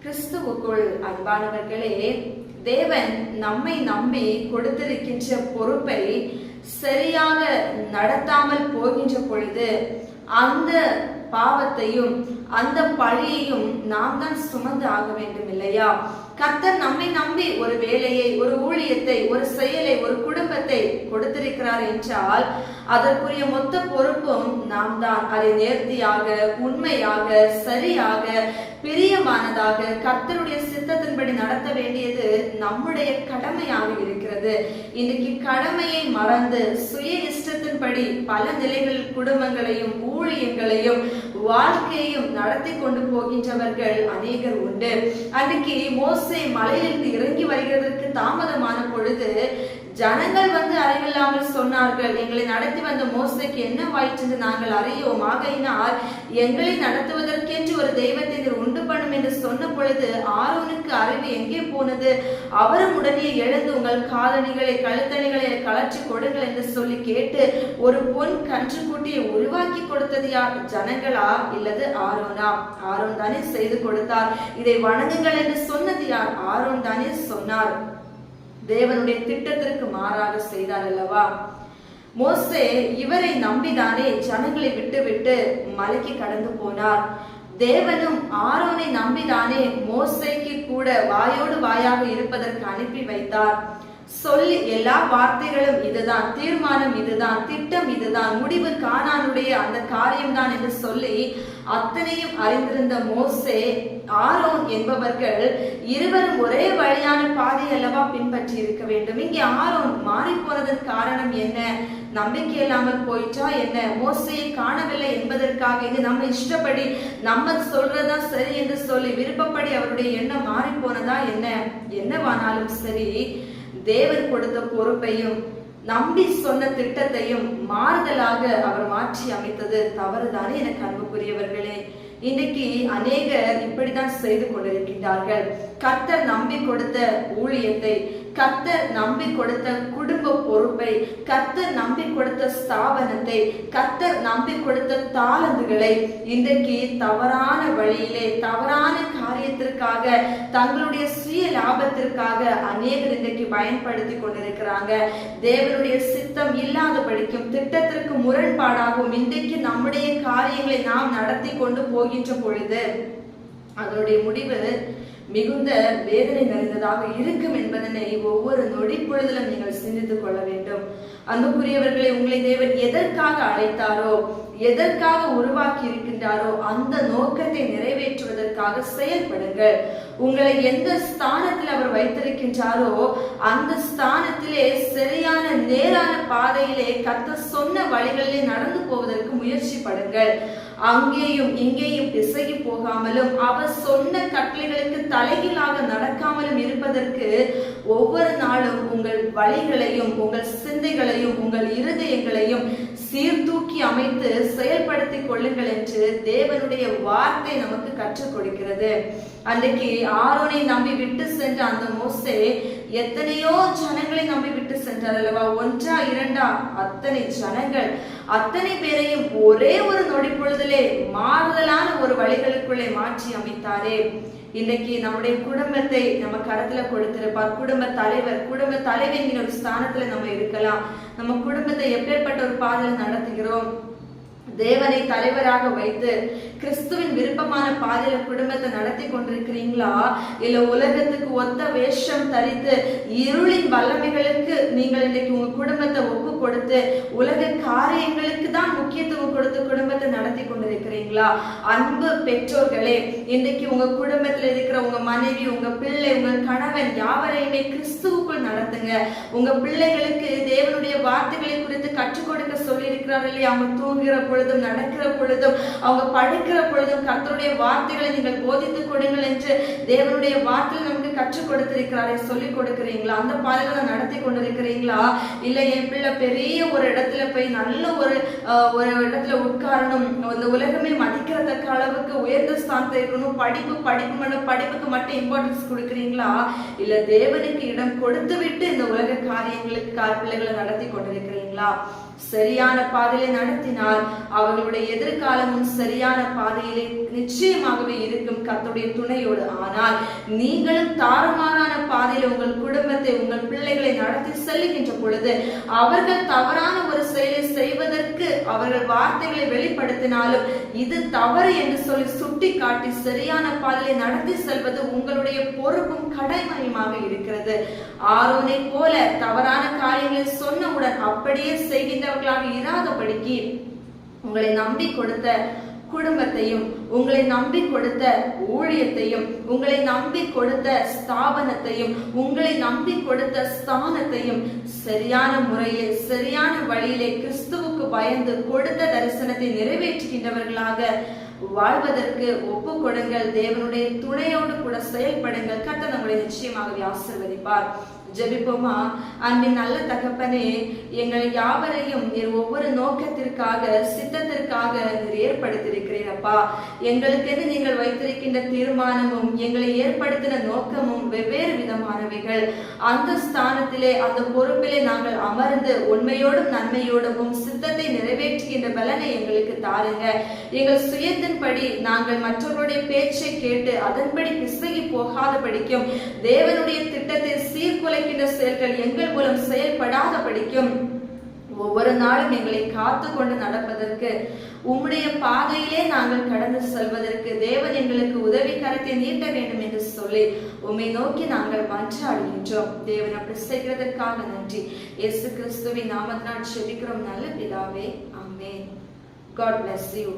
கிறிஸ்துவுக்குள் அன்பானவர்களே தேவன் நம்மை நம்பி கொடுத்திருக்கின்ற பொறுப்பை சரியாக நடத்தாமல் போகின்ற பொழுது அந்த பாவத்தையும் அந்த பழியையும் நாம் தான் சுமந்து ஆக வேண்டும் இல்லையா கர்த்தர் நம்மை நம்பி ஒரு வேலையை ஒரு ஊழியத்தை ஒரு செயலை ஒரு குடும்பத்தை கொடுத்திருக்கிறார் என்றால் அதற்குரிய மொத்த பொறுப்பும் நாம் தான் அதை நேர்த்தியாக உண்மையாக சரியாக பிரியமானதாக கர்த்தருடைய சித்தத்தின்படி நடத்த வேண்டியது நம்முடைய கடமையாக இருக்கிறது. இன்னைக்கு கடமையை மறந்து சுய இஷ்டத்தின்படி பல நிலைகளில் குடும்பங்களையும் ஊழியங்களையும் வாழ்க்கையையும் நடத்தி கொண்டு போகின்றவர்கள் அநேகர் உண்டு. அன்னைக்கு மோசை மலையிலிருந்து இறங்கி வருகிறதற்கு தாமதமான பொழுது ஜனங்கள் வந்து அறிவில்லாமல் சொன்னார்கள். எங்களை நடத்தி வந்த மோசைக்கு என்ன வாயிற்று நாங்கள் அறியோம். ஆகையினால் எங்களை நடத்துவதற்கென்று ஒரு தெய்வத்தை நீர் உண்டு பண்ணும் என்று சொன்ன பொழுது ஆரோனுக்கு அறிவு எங்கே போனது? அவரும் உடனே எழுந்து உங்கள் காலணிகளை கழுத்தணிகளை கலற்றி கொடுங்கள் என்று சொல்லி கேட்டு ஒரு பொன் கன்றுக்குட்டியை உருவாக்கி கொடுத்தது யார்? ஜனங்களா இல்லது ஆரோனா? ஆரோன் தானே செய்து கொடுத்தார். இதை வணங்குங்கள் என்று சொன்னது யார்? ஆரோன் தானே சொன்னார். தேவனுடைய திட்டத்திற்கு மாறாக செய்தார் அல்லவா? மோசே இவரை நம்பிதானே ஜனங்களை விட்டு விட்டு மலைக்கு கடந்து போனார். தேவனும் ஆரோனை நம்பிதானே மோசைக்கு கூட வாயோடு வாயாக இருப்பதற்கு அனுப்பி வைத்தார். சொல்லி எல்லா வார்த்தைகளும் இதுதான் தீர்மானம் இதுதான் திட்டம் இதுதான் முடிவு காணானுடைய அந்த காரியம்தான் என்று சொல்லி அத்தனையும் அறிந்திருந்த மோசே ஆரோன் என்பவர்கள் இருவரும் ஒரே வழியான பாதை அல்லவா பின்பற்றி இருக்க வேண்டும்? இங்கே ஆரோன் மாறி போனதன் காரணம் என்ன? நம்பிக்கை இல்லாமல் போயிட்டா என்ன? மோசையை காணவில்லை என்பதற்காக இது நம்ம இஷ்டப்படி நம்ம சொல்றதா சரி என்று சொல்லி விருப்பப்படி அவருடைய எண்ணம் மாறி போனதா என்ன? என்னவானாலும் சரி தேவன் கொடுத்த பொறுப்பையும் நம்பி சொன்ன திட்டத்தையும் மாறுதலாக அவர் மாற்றி அமைத்தது தவறுதானே எனக்கு அன்புக்குரியவர்களே. இன்னைக்கு அநேகர் இப்படித்தான் செய்து கொண்டிருக்கின்றார்கள். கர்த்தர் நம்பி கொடுத்த ஊழியத்தை கர்த்தர் நம்பி கொடுத்த குடும்ப பொறுப்பை கர்த்தர் நம்பி கொடுத்த ஸ்தாபனத்தை கர்த்தர் நம்பி கொடுத்த தாளந்துகளை இன்றைக்கு தவறான வழியிலே தவறான காரியத்திற்காக தங்களுடைய சுய லாபத்திற்காக அநேகர் இன்றைக்கு பயன்படுத்தி கொண்டிருக்கிறாங்க. தேவனுடைய சித்தம் இல்லாதபடிக்கும் திட்டத்திற்கு முரண்பாடாகவும் இன்றைக்கு நம்முடைய காரியங்களை நாம் நடத்தி கொண்டு போகின்ற பொழுது அதனுடைய முடிவு மிகுந்த வேதனை நிறைந்ததாக இருக்கும் என்பதனை ஒவ்வொரு நொடி பொழுதிலும் நீங்கள் சிந்தித்துக் கொள்ள வேண்டும். அன்புக்குரியவர்களை உங்களை தேவன் எதற்காக அழைத்தாரோ எதற்காக உருவாக்கி இருக்கின்றாரோ அந்த நோக்கத்தை நிறைவேற்றுவதற்காக செயல்படுங்கள். உங்களை எந்த ஸ்தானத்தில் அவர் வைத்திருக்கின்றாரோ அந்த ஸ்தானத்திலே சரியான நேரான பாதையிலே கத்த சொன்ன வழிகளிலே நடந்து போவதற்கு முயற்சி படுங்கள் அங்கேயும் இங்கேயும் பிசகி போகாமலும் அவர் சொன்ன கட்டளைகளுக்கு தலைகீழாக நடக்காமலும் இருப்பதற்கு ஒவ்வொரு நாளும் உங்கள் வழிகளையும் உங்கள் சிந்தைகளையும் உங்கள் இருதயங்களையும் சீர்தூக்கி அமைத்து செயல்படுத்திக் கொள்ளுங்கள் என்று தேவனுடைய வார்த்தை நமக்கு கற்றுக் கொடுக்கிறது. அன்றைக்கு ஆரோனை நம்பி விட்டு சென்ற அந்த மோசே எத்தனையோ ஜனங்களை நம்பி விட்டு சென்றார் அல்லவா? ஒன்றா இரண்டா? அத்தனை ஜனங்கள். அத்தனை பேரையும் ஒரே ஒரு நொடி பொழுதிலே மாறுதலான ஒரு வழிகளுக்குள்ளே மாற்றி அமைத்தாரே. இன்னைக்கு நம்முடைய குடும்பத்தை நம்ம கடத்துல கொடுத்திருப்பார். குடும்ப தலைவர் குடும்ப தலைவிங்கிற ஒரு ஸ்தானத்துல நம்ம இருக்கலாம். நம்ம குடும்பத்தை எப்பேற்பட்ட ஒரு பாதையில் நடத்துகிறோம்? தேவனை தலைவராக வைத்து கிறிஸ்துவின் விருப்பமான பாதையில குடும்பத்தை நடத்தி கொண்டிருக்கிறீங்களா? இல்ல உலகத்துக்கு ஒத்த வேஷம் தரித்து இருளின் வல்லமைகளுக்கு நீங்கள் இன்னைக்கு உங்க குடும்பத்தை ஒப்பு கொடுத்து உலக காரியங்களுக்கு தான் முக்கியத்துவம் கொடுத்து குடும்பத்தை நடத்தி கொண்டிருக்கிறீங்களா? அன்பு பெற்றோர்களே இன்னைக்கு உங்க குடும்பத்துல இருக்கிற உங்க மனைவி உங்க பிள்ளை உங்க கணவன் யாவரையுமே கிறிஸ்துவுக்குள் நடத்துங்க. உங்க பிள்ளைகளுக்கு தேவனுடைய வார்த்தைகளை குறித்து கற்றுக் கொடுக்க சொல்லி இருக்கிறார் இல்லையா? அவங்க தூங்குகிற பொழுதும் நடக்கிற பொழுதும் அவங்க படுக்கிற பொழுதும் கத்தருடைய வார்த்தைகளை நீங்கள் போதித்து கொடுங்கள் என்று தேவனுடைய வார்த்தைகள் நமக்கு கற்றுக் கொடுத்திருக்கிறாரே சொல்லி கொடுக்கிறீங்களா? அந்த பாதைகளை நடத்தி கொண்டிருக்கிறீங்களா? இல்ல என் பிள்ளை பெரிய ஒரு இடத்துல போய் நல்ல ஒரு ஆஹ், ஒரு இடத்துல உட்காரணும். இந்த உலகமே மதிக்கிறதக்க அளவுக்கு உயர்ந்த ஸ்தானத்தை இருக்கணும். படிப்பு படிப்பு மட்டும் படிப்புக்கு மட்டும் இம்பார்ட்டன்ஸ் கொடுக்குறீங்களா? இல்ல தேவனுக்கு இடம் கொடுத்து விட்டு இந்த உலக காரியங்களுக்கு கார் பிள்ளைகளை நடத்தி கொண்டிருக்கிறீங்களா சரியான பாதையிலே நடத்தினால் அவர்களுடைய எதிர்காலமும் சரியான பாதையிலே நிச்சயமாகவே இருக்கும் கத்துடைய துணையோடு. ஆனால் நீங்களும் தாறுமாறான பாதையில் உங்கள் குடும்பத்தை உங்கள் நடத்தி செல்லுகின்ற பொழுது அவர்கள் தவறான ஒரு செயலை செய்வதற்கு அவர்கள் வார்த்தைகளை வெளிப்படுத்தினாலும் இது தவறு என்று சொல்லி சுட்டி காட்டி சரியான பாதையை நடத்தி செல்வது உங்களுடைய பொறுப்பும் கடமையுமாக இருக்கிறது. ஆரோனை போல தவறான காரியங்களை சொன்னவுடன் அப்படியே செய்கின்றவர்களாக இராதபடிக்கு உங்களை நம்பி கொடுத்த குடும்பத்தையும் உங்களை நம்பி கொடுத்த ஊழியத்தையும் உங்களை நம்பி கொடுத்த ஸ்தாபனத்தையும் உங்களை நம்பி கொடுத்த ஸ்தானத்தையும் சரியான முறையில் சரியான வழியிலே கிறிஸ்துவுக்கு பயந்து கொடுத்த தரிசனத்தை நிறைவேற்றுகின்றவர்களாக வாழ்வதற்கு ஒப்பு கொடுங்கள். தேவனுடைய துணையோடு கூட செயல்படுங்கள். கத்த நம்மளை நிச்சயமாகவே ஆசிர்வதிப்பார். ஜெபிப்போமா? அன்பின் நல்ல தகப்பனே எங்கள் யாவரையும் நீர் ஒவ்வொரு நோக்கத்திற்காக சித்தத்திற்காக நீர் ஏற்படுத்தியிருக்கிறீர் அப்பா. எங்களுக்கென்று நீங்கள் வைத்திருக்கின்ற தீர்மானமும் எங்களை ஏற்படுத்தின நோக்கமும் வெவ்வேறு விதமானவைகள். அந்த ஸ்தானத்திலே அந்த பொறுப்பிலே நாங்கள் அமர்ந்து உண்மையோடும் நன்மையோடும் சித்தத்தை நிறைவேற்றுகின்ற பலனை எங்களுக்கு தாருங்க. எங்கள் சுயத்தின்படி நாங்கள் மற்றவர்களுடைய பேச்சை கேட்டு அதன்படி பிசகி போகாதபடிக்கும் தேவனுடைய திட்டத்தை கொலைக்கின்ற செயல்கள் எங்கள் மூலம் செயல்படாத படிக்கும் ஒவ்வொரு நாளும் எங்களை காத்து கொண்டு நடப்பதற்கு உம்முடைய பாதையிலே நாங்கள் கடந்து செல்வதற்கு தேவன் எங்களுக்கு உதவி கரத்தை நீட்ட வேண்டும் என்று சொல்லி உம்மை நோக்கி நாங்கள் மன்றாடுகின்றோம். தேவன் அப்படி செய்கிறதற்காக நன்றி. இயேசு கிறிஸ்துவின் நாமத்தினால் செபிக்கிறோம். நல்ல பிதாவே அம்மே காட் பிளஸ் யூ